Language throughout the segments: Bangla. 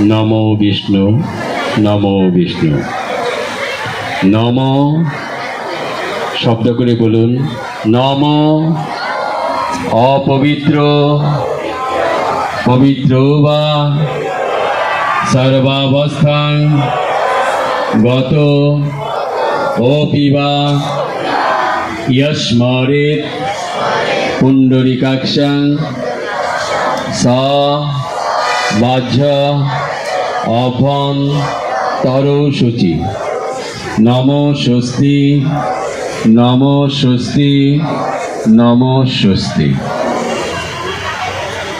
নম বিষ্ণু নম বিষ্ণু। নম শব্দ করে বলুন। নম, অপবিত্র, পবিত্র বা সর্বাবস্থান, গত অপিবা ইয়স্মরেত পুণ্ডরিকাক্ষং স বাহ্য অভ্যন তর নম স্বস্তি নম স্বস্তি নম স্বস্তি।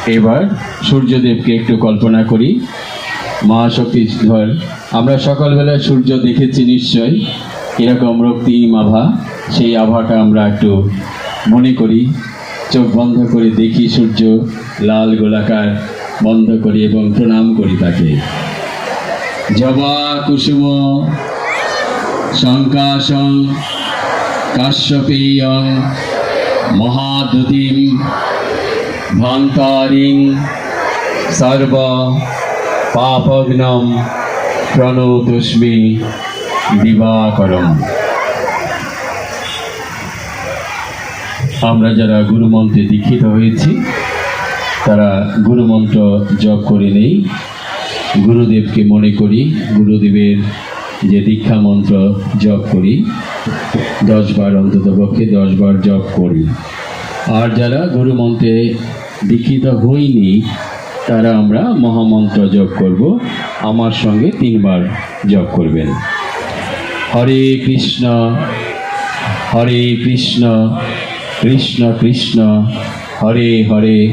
এবার সূর্যদেবকে একটু কল্পনা করি। মহাশক্তি ধর আমরা সকালবেলায় সূর্য দেখেছি নিশ্চয়। এরকম রক্তিম আভা সেই আভাটা আমরা একটু মনে করি। চোখ বন্ধ করে দেখি সূর্য, লাল গোলাকার বন্ধ করি এবং প্রণাম করি তাকে। জবা, কুসুম শঙ্কাশং কাশ্যপেয়ং মহাদুতিম ভান্তারিং সর্ব পাপগ্নম প্রণতস্মি দিবাকরম। আমরা যারা গুরুমন্ত্রে দীক্ষিত হয়েছি তারা গুরুমন্ত্র জপ করে নেই। গুরুদেবকে মনে করি, গুরুদেবের যে দীক্ষা মন্ত্র জপ করি দশবার অন্তত পক্ষে দশবার জপ করি। আর যারা গুরুমন্ত্রে দীক্ষিত হইনি, তারা আমরা মহামন্ত্র জপ করব, আমার সঙ্গে তিনবার জপ করবেন। হরে কৃষ্ণ হরে কৃষ্ণ কৃষ্ণ কৃষ্ণ, হরে হরে।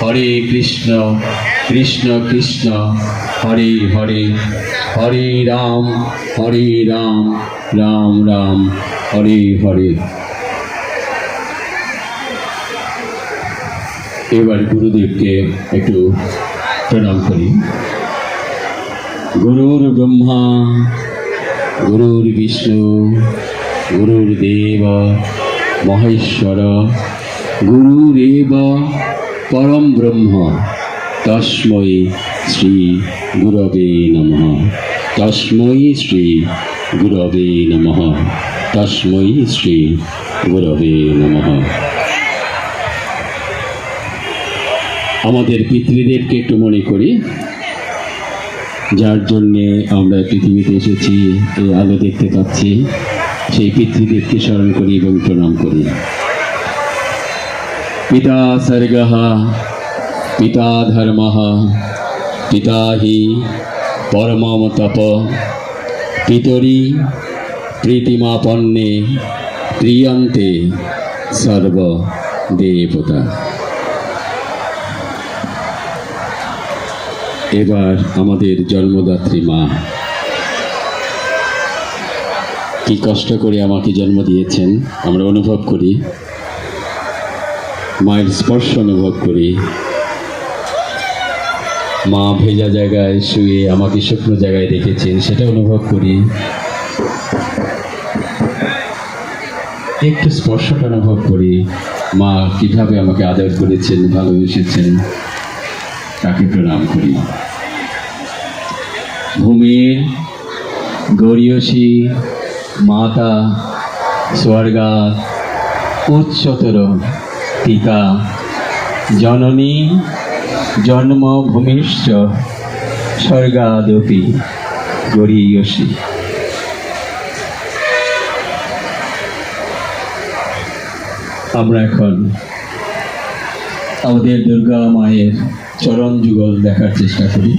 হরে কৃষ্ণ কৃষ্ণ কৃষ্ণ, হরে হরে হরে রাম হরে রাম রাম রাম, হরে হরে। এবার গুরুদেবকে একটু প্রণাম করি। গুরুর ব্রহ্মা, গুরুর বিষ্ণু, গুরুর দেব, মহেশ্বর, গুরুরেব পরম ব্রহ্ম, তস্মৈ শ্রী গুরবে নমঃ। তস্মৈ শ্রী গুরবে নমঃ। তস্মৈ শ্রী গুরবে নমঃ। আমাদের পিতৃদেরকে একটু মনে করি। যার জন্যে আমরা পৃথিবীতে এসেছি এই আলো দেখতে পাচ্ছি। সেই পিতৃদেবকে স্মরণ করি এবং প্রণাম করি। পিতা সর্গ পিতা ধর্ম পিতা হি পরমম তপ পিতরি প্রীতিমাপন্নে ক্রিয়ন্তে সর্ব দেবতা এবার আমাদের জন্মদাত্রী মা। কি কষ্ট করে আমাকে জন্ম দিয়েছেন, আমরা অনুভব করি। মায়ের স্পর্শ অনুভব করি। মা ভেজা জায়গায় শুয়ে আমাকে শুকনো জায়গায় রেখেছেন, সেটা অনুভব করি। একটু স্পর্শটা অনুভব করি। মা কীভাবে আমাকে আদর করেছেন, ভালোবেসেছেন, তাকে প্রণাম করি। ভূমির গরিয়সী মাতা, স্বর্গা, উচ্চতর পিতা, জননী, জন্মভূমিশ্চ, স্বর্গাদপি, গরিয়সী। আমরা এখন আমাদের দুর্গা মায়ের চরণ যুগল দেখার চেষ্টা করি।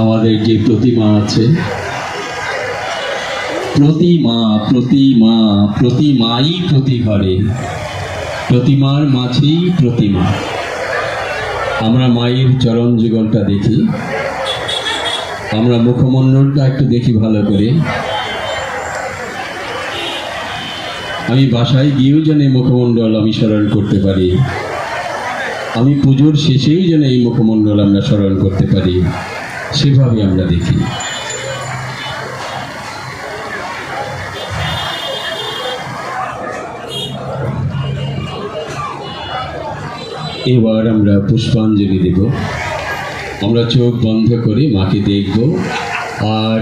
আমাদের যে প্রতিমা আছে, প্রতিমা প্রতিমা, প্রতিমাই প্রতি ঘরে প্রতিমার মাঝেই প্রতিমা। আমরা মায়ের চরণ যুগলটা দেখি। আমরা মুখমণ্ডলটা একটু দেখি ভালো করে। আমি বাসায় গিয়েও যেন এই মুখমণ্ডল আমি স্মরণ করতে পারি। আমি পুজোর শেষেও যেন এই মুখমণ্ডল আমরা স্মরণ করতে পারি। সেভাবে আমরা দেখি। এবার আমরা পুষ্পাঞ্জলি দেব। আমরা চোখ বন্ধ করে মাকে দেখব আর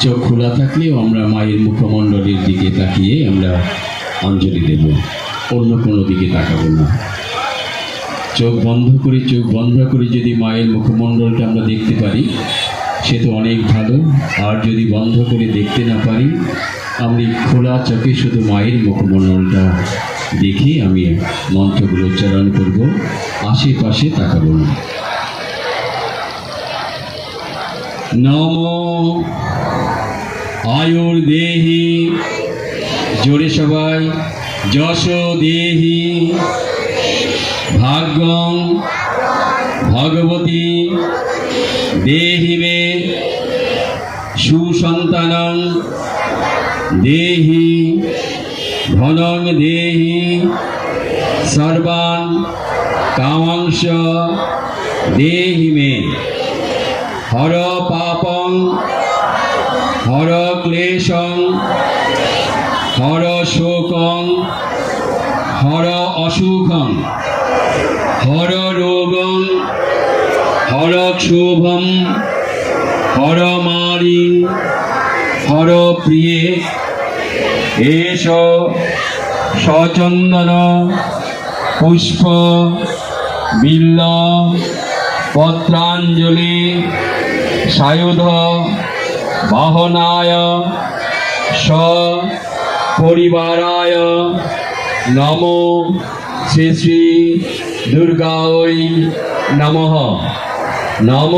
চোখ খোলা থাকলেও আমরা মায়ের মুখমণ্ডলের দিকে তাকিয়ে আমরা অঞ্জলি দেব। অন্য কোনো দিকে তাকাবো না। চোখ বন্ধ করে, চোখ বন্ধ করে যদি মায়ের মুখমণ্ডলটা আমরা দেখতে পারি, সে তো অনেক ভালো। আর যদি বন্ধ করে দেখতে না পারি আমি খোলা চোখে শুধু মায়ের মুখমণ্ডলটা দেখে আমি মন্ত্রগুলো উচ্চারণ করব। আশেপাশে তাকাবো না। নম আয়ুর দেহি জোরে সবাই যশ দেহি ভাগ্যং ভগবতী দেহি মে সুসন্তানং, দেহি ধনং দেহি সর্বান কামাংশ দেহি মে। হর পাপং, হর ক্লেশং, হর শোকং, হর অসুখং, হর রোগং, হর ক্ষোভম, হর মারি হর প্রিয়ে। এষ সচন্দন, পুষ্প, বিল্ল, পত্রাঞ্জলি, সায়ুধ, বাহনায় স পরিবারায় নম শ্রী শ্রী দুর্গাঐ নমঃ। নম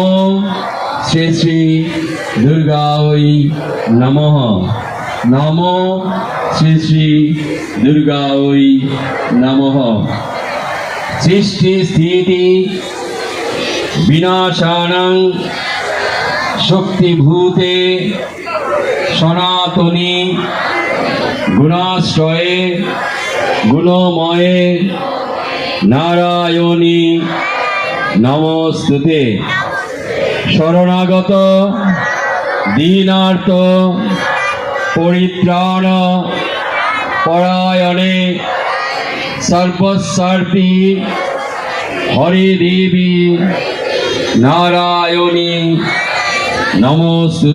শ্রী শ্রী দুর্গাঐ নমঃ। নম শ্রী শ্রী দুর্গাঐ নমঃ। সৃষ্টি স্থিতি বিনাশানং শক্তিভূতে সনাতনী গুণাশ্রয়ে গুণময়ে নারায়ণী নমস্তুতে। শরণাগত দীনার্থ পরিত্রাণ পরায়ণে সর্বস্বার্থী হরে দেবী নারায়ণী নমস্তুতে।